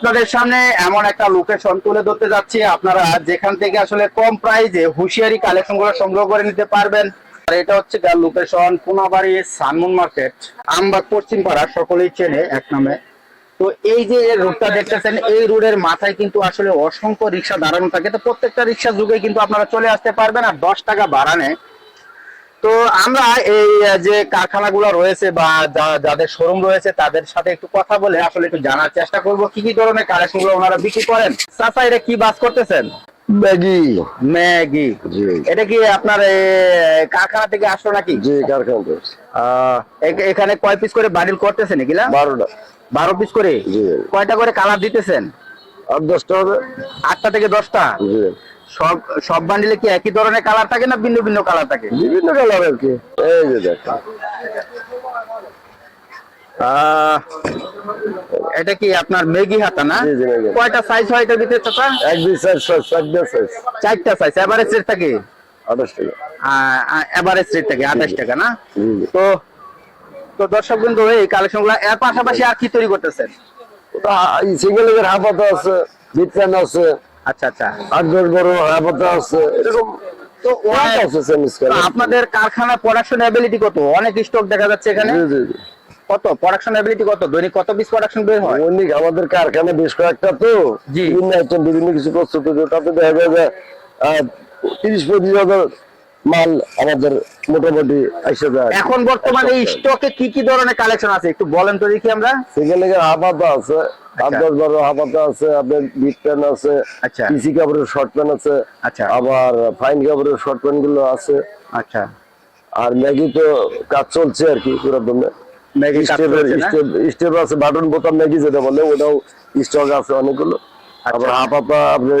আপনাদের সামনে এমন একটা লোকেশন তুলে ধরতে যাচ্ছি। আপনারা যেখান থেকে আসলে কম প্রাইজে হুঁশিয়ারি কালেকশনগুলো সংগ্রহ করে নিতে পারবেন। এটা হচ্ছে লোকেশন সানমুন মার্কেট আমবাগ পশ্চিম পাড়া সকলেই চেনে এক নামে। তো এই যে রোডটা দেখতেছেন, এই রোডের মাথায় কিন্তু আসলে অসংখ্য রিক্সা দাঁড়ানো থাকে। তো প্রত্যেকটা রিক্সা যুগে কিন্তু আপনারা চলে আসতে পারবেন। আর দশ টাকা বাড়ানে তো আমরা এই যে কারখানাগুলো রয়েছে বা যাদের শোরুম রয়েছে তাদের সাথে একটু কথা বলে আসলে একটু জানার চেষ্টা করব। কি কি ধরনের কালেকশনগুলো ওনারা বিক্রি করেন? চাচা এটা কি বাস করতেছেন? ম্যাগি। ম্যাগি। এটা কি আপনার কারখানা থেকে আসলো নাকি? জি কারখানা আহ, এখানে কয় পিস করে বান্ডিল করতেছেন এগুলা? বারোটা। বারো পিস করে? কয়টা করে কালার দিতেছেন? দশটা হবে। আটটা থেকে দশটা? সব সব বান্ডিলে কি একই ধরনের কালার থাকে না ভিন্ন ভিন্ন কালার থাকে? বিভিন্ন কালার আর কি? এই যে আহ, এটা কি আপনার মেগি হাতা না। কয়টা সাইজ হয় এটার ভিতরে চাচা? এক দুই সাইজ চারটা সাইজ চারটা সাইজ এভারেজ রেট থাকে আঠাশ টাকা। এভারেজ রেট থাকে আঠাশ টাকা না? তো তো দর্শক বিন্দু এই কালেকশনগুলো এর পাশাপাশি আর কি তৈরি করতেছেন? সিঙ্গেল এর হাফাতা আছে আছে। আচ্ছা আচ্ছা। আছে এরকম তো আপনাদের কারখানা প্রোডাকশন এবিলিটি কত? অনেক স্টক দেখা যাচ্ছে এখানে। কত? প্রোডাকশন এবিলিটি কত? দৈনিক কত পিস প্রোডাকশন বের হয়? দৈনিক আমাদের কারখানা বেশ কয়েকটা তো। বিভিন্ন আইটেম বিভিন্ন কিছু প্রস্তুত তাতে দেখা যায় তিরিশ পঁচিশ হাজার মাল আমাদের মোটামুটি এসে যায়। এখন বর্তমানে স্টকে কি কি ধরনের কালেকশন আছে? একটু বলেন তো দেখি আমরা। সেখানে হাফাতা আছে আট দশ বারো হাফাতা আছে আপনার বিট প্যান্ট আছে আচ্ছা। পিসি কাপড়ের শর্ট প্যান্ট আছে আচ্ছা। আবার ফাইন কাপড়ের শর্ট প্যান্টগুলো আছে। আচ্ছা। আর ম্যাগি তো কাজ চলছে আর কি পুরো দমে। ম্যাগি স্টেপ আছে বাটন বোতাম ম্যাগি যেটা বলে ওটাও স্টক আছে অনেকগুলো। আচ্ছা। আবার হাফাতা আপনার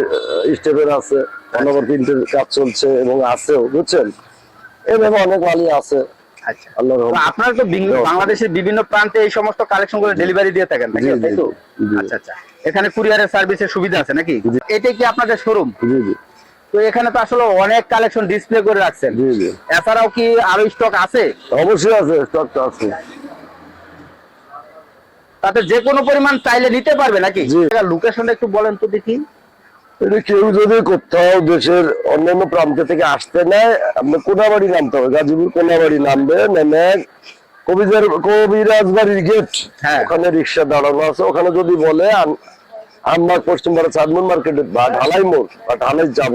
স্টেপের আছে অনবর প্রিন্টের কাজ চলছে এবং আছেও বুঝছেন? এভাবে অনেক মালই আছে। আচ্ছা। আল্লাহর তো রহমতে। আপনারা তো বাংলাদেশের বিভিন্ন প্রান্তে এই সমস্ত কালেকশন ডেলিভারি দিয়ে থাকেন নাকি? জি, জি, তাই তো? আচ্ছা আচ্ছা। এখানে কুরিয়ারের সার্ভিসের সুবিধা আছে নাকি? জি। এটাই কি আপনাদের শোরুম জি জি। তো এখানে তো আসলে অনেক কালেকশন ডিসপ্লে করে রাখছেন। জি জি। এছাড়াও কি আরও স্টক আছে? অবশ্যই আছে স্টকটা আছে। তাতে যে কোনো পরিমাণ চাইলে নিতে পারবে নাকি। লোকেশনটা একটু বলেন তো দেখি। কেউ যদি কোথাও দেশের অন্যান্য প্রান্ত থেকে আসতে নেয় আপনি কোনাবাড়ি নামতে হবে। গাজীপুর কোনাবাড়ি নামবে নেমে কবিরাজ কবিরাজ বাড়ির গেট হ্যাঁ। ওখানে রিক্সা দাঁড়ানো আছে। ওখানে যদি বলে আমবাগ পশ্চিম পাড়া চাঁদমন মার্কেটে বা ঢালাই মোড় বা ঢালাই যাব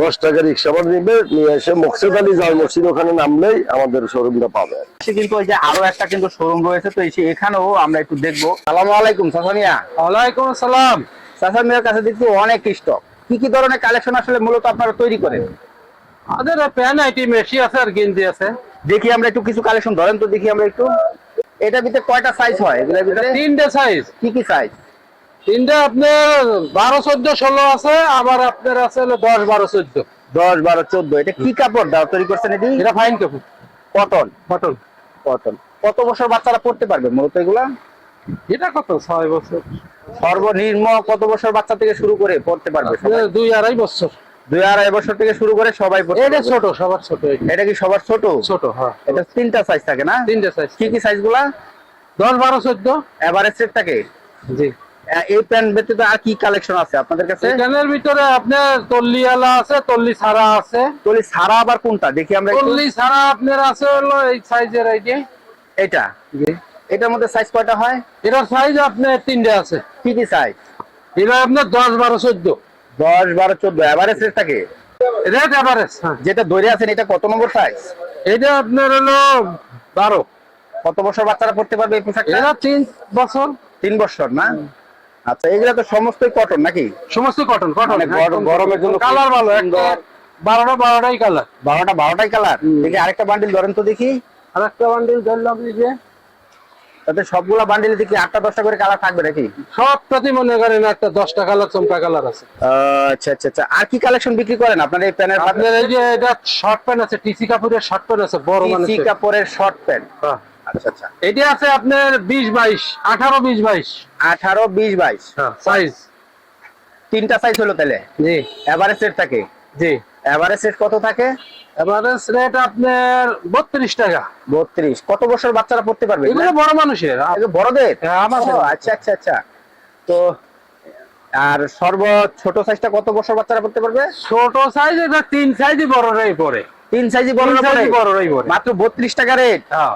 দশ টাকা রিক্সা ভাড়া নিবে নিয়ে এসে মকসেদ আলী জাল মসজিদ ওখানে নামলেই আমাদের শোরুমটা পাবে। সে কিন্তু ওই যে আরও একটা কিন্তু শোরুম রয়েছে তো এসে এখানেও আমরা একটু দেখব। সালাম আলাইকুম সাসামিয়া ওয়ালাইকুম আসসালাম। সাসামিয়ার কাছে দেখছি অনেক স্টক কি কি ধরনের কালেকশন আসলে মূলত আপনারা তৈরি করেন? আমাদের প্যান আইটি মেশি আছে আর গেঞ্জি আছে। দেখি আমরা একটু কিছু কালেকশন ধরেন তো দেখি আমরা একটু। এটার ভিতরে কয়টা সাইজ হয়? এগুলোর ভিতরে তিনটে সাইজ কি কি সাইজ তিনটে আপনার বারো চোদ্দ ষোলো আছে আবার আপনার আছে হলো দশ বারো চোদ্দ। দশ বারো চোদ্দ এটা কি কাপড় দাও তৈরি করছেন এটি? এটা ফাইন কাপড়। কটন। কটন। কটন। কত বছর বাচ্চারা পড়তে পারবে মূলত এগুলা? এটা কত? ছয় বছর। সর্বনিম্ন কত বছর বাচ্চা থেকে শুরু করে পড়তে পারবে? দুই আড়াই বছর। দুই আড়াই বছর থেকে শুরু করে সবাই পড়তে এটা। ছোট সবার ছোট এটা। কি সবার ছোট? ছোট হ্যাঁ। এটা তিনটা সাইজ থাকে না? তিনটে সাইজ কি কি সাইজগুলা? দশ বারো চোদ্দ। এভারেজ থাকে? জি। এই প্যান্ট ব্যতীত আর কি কালেকশন আছে আপনাদের কাছে? এখানের ভিতরে আপনার তল্লি আলা আছে তল্লি ছাড়া আছে। তলি সারা আবার কোনটা? দেখি আমরা তল্লি ছাড়া আপনার আছে হলো এই সাইজের আইডি এটা এটার মধ্যে সাইজ কয়টা হয়? এটার সাইজ আপনার তিনটে আছে। কি কি সাইজ এটা আপনার দশ বারো চোদ্দ। দশ বারো চোদ্দ। এভারেজ রেট থাকে রেট হ্যাঁ। যেটা ধরে আছেন এটা কত নম্বর সাইজ এটা আপনার হলো বারো। কত বছর বাচ্চারা পড়তে পারবে এই পোশাকটা? এটা তিন বছর। তিন বছর না? আচ্ছা এগুলা তো সমস্তই কটন নাকি? সমস্ত কটন কটন মানে গরমের জন্য কালার ভালো বারোটা বারোটাই কালার বারোটা বারোটাই কালার দেখি আরেকটা বান্ডিল ধরেন তো দেখি। আর একটা বান্ডিল ধরলাম যে। তাতে সবগুলা বান্ডিলে দেখি আটটা দশটা করে কালার থাকবে নাকি? সব প্রতি মনে করেন একটা দশটা কালার চমকা কালার আছে। আচ্ছা আচ্ছা আচ্ছা। আর কি কালেকশন বিক্রি করেন আপনার এই প্যানের আপনার এই যে এটা শর্ট প্যান্ট আছে টিসি কাপড়ের শর্ট প্যান্ট আছে বড় মানে পিসি কাপড়ের শর্ট প্যান্ট আচ্ছা আচ্ছা। এটা আছে আপনার বিশ বাইশ আঠারো বিশ বাইশ। আঠারো বিশ বাইশ। সাইজ তিনটা সাইজ হলো তাহলে? জি। এভারেজ রেট থাকে? জি। এভারেজ রেট কত থাকে? এভারেজ রেট আপনার বত্রিশ টাকা। বত্রিশ। কত বছর বাচ্চারা পড়তে পারবে? এগুলো বড় মানুষের। বড়দের? হ্যাঁ, আচ্ছা আচ্ছা আচ্ছা। তো আর সর্ব ছোট সাইজটা কত বছর বাচ্চারা পড়তে পারবে? ছোট সাইজ এটা তিন সাইজই বড়রাই পড়ে। তিন সাইজই বড়রাই পড়ে। মাত্র বত্রিশ টাকা রেট হ্যাঁ।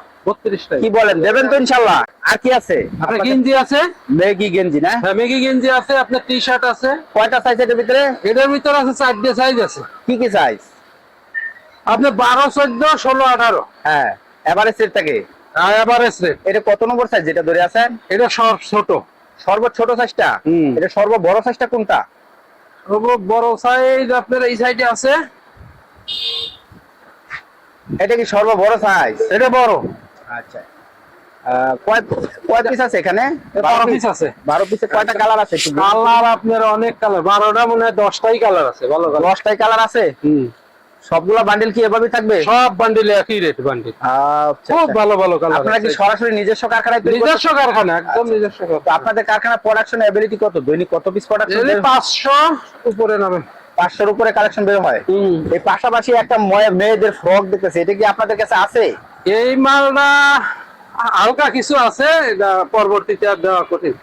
কি বলেন? দেবেন তো ইনশাল্লাহ। আর কি আছে? আপনার গেঞ্জি আছে? মেগি গেঞ্জি না? হ্যাঁ মেগি গেঞ্জি আছে আপনার টি শার্ট আছে। কয়টা সাইজ এটার ভিতরে? এটার ভিতর আছে চারটে সাইজ আছে। কি কি সাইজ আপনার বারো চোদ্দ ষোলো আঠারো। হ্যাঁ এভারেজ রেট থাকে এভারেজ রেট এটা কত নম্বর সাইজ যেটা ধরে আছেন? এটা সব ছোট। সর্ব ছোট সাইজটা। এটা সর্ব বড় সাইজটা কোনটা? সর্ব- বড় সাইজ আপনার এই সাইডে আছে। এটা কি সর্ব বড় সাইজ এটা বড়। আচ্ছা। কয় কয় পিস আছে এখানে? বারো পিস আছে। বারো পিসে কয়টা কালার আছে কালার আপনার অনেক কালার বারোটা মনে হয় দশটাই কালার আছে ভালো দশটাই কালার আছে? হুম। সবগুলা বান্ডেল কি এভাবেই থাকবে? সব বান্ডিলে একই রেট বান্ডিল আচ্ছা, খুব আচ্ছা। ভালো ভালো কালার আপনারা কি সরাসরি নিজস্ব কারখানায় তৈরি নিজস্ব কারখানা একদম নিজস্ব কারখানা। আপনাদের কারখানার প্রোডাকশন এবিলিটি কত? দৈনিক কত পিস প্রোডাকশন উপরে নামে। পাঁচশোর উপরে কালেকশন বের হয়? এই পাশাপাশি একটা ময়ে- মেয়েদের ফ্রক দেখতেছে এটা কি আপনাদের কাছে আছে? এই মালটা হালকা কিছু আছে এটা পরবর্তীতে আর দেওয়া কঠিন।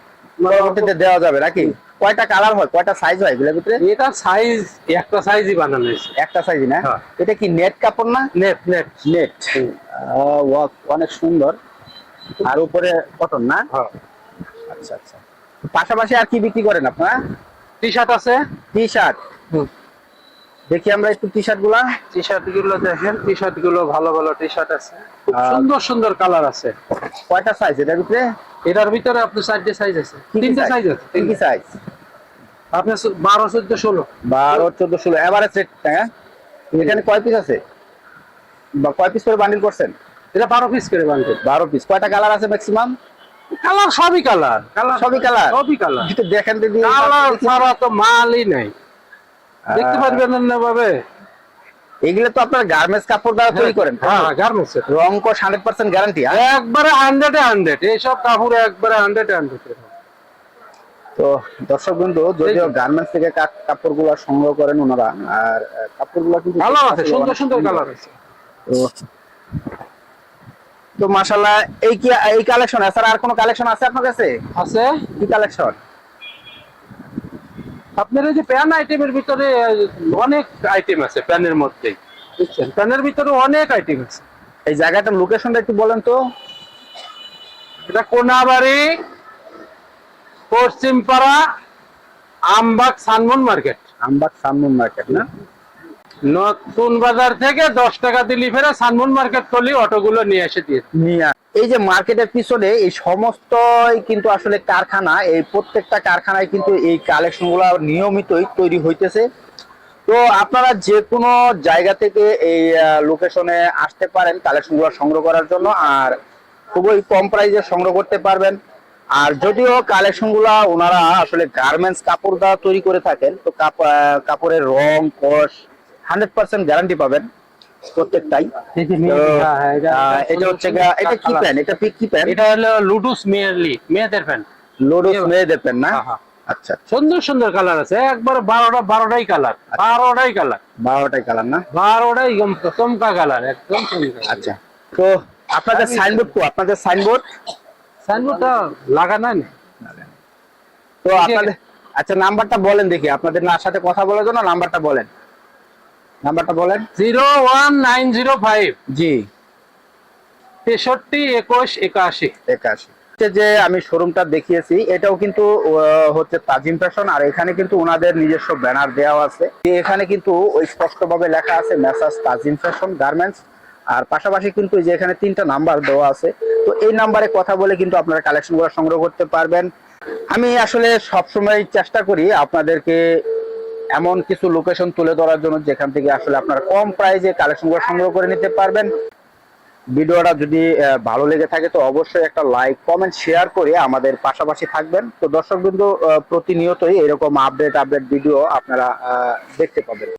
পরবর্তীতে দেওয়া যাবে নাকি? কয়টা কালার হয়? কয়টা সাইজ হয় এগুলোর ভিতরে? এটা সাইজ একটা সাইজই বানানো হয়েছে। একটা সাইজ না? হ্যাঁ। এটা কি নেট কাপড় না? নেট নেট নেট ওয়াক অনেক সুন্দর। আর উপরে কটন না? হ্যাঁ। আচ্ছা আচ্ছা। পাশাপাশি আর কি বিক্রি করেন আপনারা? টি শার্ট আছে। টি শার্ট দেখি আমরা একটু টি শার্টগুলা। টি শার্টগুলো দেখেন টি শার্টগুলো ভালো ভালো টি শার্ট আছে। খুব সুন্দর সুন্দর কালার আছে। কয়টা সাইজ এটার ভিতরে? এটার ভিতরে আপনার চারটে সাইজ আছে। তিনটে সাইজ আছে কি সাইজ আপনার বারো চোদ্দ ষোলো। বারো চোদ্দ ষোলো। এভারেজ রেট হ্যাঁ? এখানে কয় পিস আছে? বা কয় পিস করে বান্ডিল করছেন? এটা বারো পিস করে বানতে বারো পিস কয়টা কালার আছে ম্যাক্সিমাম কালার সবই কালার কালার সবই কালার সবই কালার দেখেন কালার ছাড়া তো মালই নাই। দেখতে পারবেন না ভাবে এগুলো তো আপনার গার্মেন্টস কাপড় দ্বারা তৈরি করেন। হ্যাঁ গার্মেন্টস রং কোশ হান্ড্রেড পার্সেন্ট গ্যারান্টি একবারে হান্ড্রেড হান্ড্রেড এইসব কাপড় একবারে হান্ড্রেড হান্ড্রেড তো দর্শক বন্ধু যদিও গার্মেন্টস থেকে কাপড়গুলো সংগ্রহ করেন ওনারা আর কাপড়গুলো কিন্তু ভালো আছে সুন্দর সুন্দর কালার আছে। তো তো মাশাল্লাহ এই কি এই কালেকশন আছে আর কোনো কালেকশন আছে আপনার কাছে? আছে। কি কালেকশন আপনার এই যে প্যান আইটেমের ভিতরে অনেক আইটেম আছে প্যানের মধ্যেই। বুঝছেন? প্যানের ভিতরে অনেক আইটেম আছে। এই জায়গাটার লোকেশনটা একটু বলেন তো। এটা কোনাবাড়ি পশ্চিমপাড়া আমবাগ সানমন মার্কেট আমবাগ সানমন মার্কেট না? নতুন বাজার থেকে দশ টাকা দিলি সানমন মার্কেট অটোগুলো নিয়ে এসে দিয়ে। নিয়া এই যে মার্কেটের পিছনে এই সমস্তই কিন্তু আসলে কারখানা, এই প্রত্যেকটা কারখানায় কিন্তু এই নিয়মিতই তৈরি হইতেছে। তো আপনারা যে কোনো জায়গা থেকে এই লোকেশনে আসতে পারেন কালেকশনগুলো সংগ্রহ করার জন্য, আর খুবই কম প্রাইসে সংগ্রহ করতে পারবেন। আর যদিও কালেকশনগুলা ওনারা আসলে গার্মেন্টস কাপড় দ্বারা তৈরি করে থাকেন, তো কাপড়ের রং, কষ হান্ড্রেড পার্সেন্ট গ্যারান্টি পাবেন প্রত্যেকটাই। এটা হচ্ছে এটা কি প্যান এটা কি প্যান এটা হলো লুডুস মেয়ারলি মেয়েদের প্যান্ট। লোডস মেয়েদের প্যান না? হ্যাঁ, হ্যাঁ। আচ্ছা সুন্দর সুন্দর কালার আছে। একবার বারোটা বারোটাই কালার বারোটাই কালার। বারোটাই কালার না? বারোটাই চমকা কালার একদম আচ্ছা। তো আপনাদের সাইনবোর্ড তো আপনাদের সাইনবোর্ড সাইনবোর্ডটা লাগানো না তো আপনাদের আচ্ছা নাম্বারটা বলেন দেখি। আপনাদের সাথে কথা বলার জন্য নাম্বারটা বলেন। নাম্বারটা বলেন। Zero one nine zero five. জি। তেষট্টি একুশ একাশি। একাশি। হচ্ছে যে আমি শোরুমটা দেখিয়েছি এটাও কিন্তু হচ্ছে তাজিম ফ্যাশন আর এখানে কিন্তু ওনাদের নিজস্ব ব্যানার দেওয়া আছে। এখানে কিন্তু ওই স্পষ্টভাবে লেখা আছে মেসাজ তাজিম ফ্যাশন গার্মেন্টস আর পাশাপাশি কিন্তু যে এখানে তিনটা নাম্বার দেওয়া আছে। তো এই নাম্বারে কথা বলে কিন্তু আপনারা কালেকশনগুলো সংগ্রহ করতে পারবেন। আমি আসলে সবসময় চেষ্টা করি আপনাদেরকে এমন কিছু লোকেশন তুলে ধরার জন্য যেখান থেকে আসলে আপনারা কম প্রাইজে কালেকশনগুলো সংগ্রহ করে নিতে পারবেন। ভিডিওটা যদি ভালো লেগে থাকে তো অবশ্যই একটা লাইক কমেন্ট শেয়ার করে আমাদের পাশাপাশি থাকবেন। তো দর্শকবৃন্দ প্রতিনিয়তই এরকম আপডেট আপডেট ভিডিও আপনারা দেখতে পাবেন।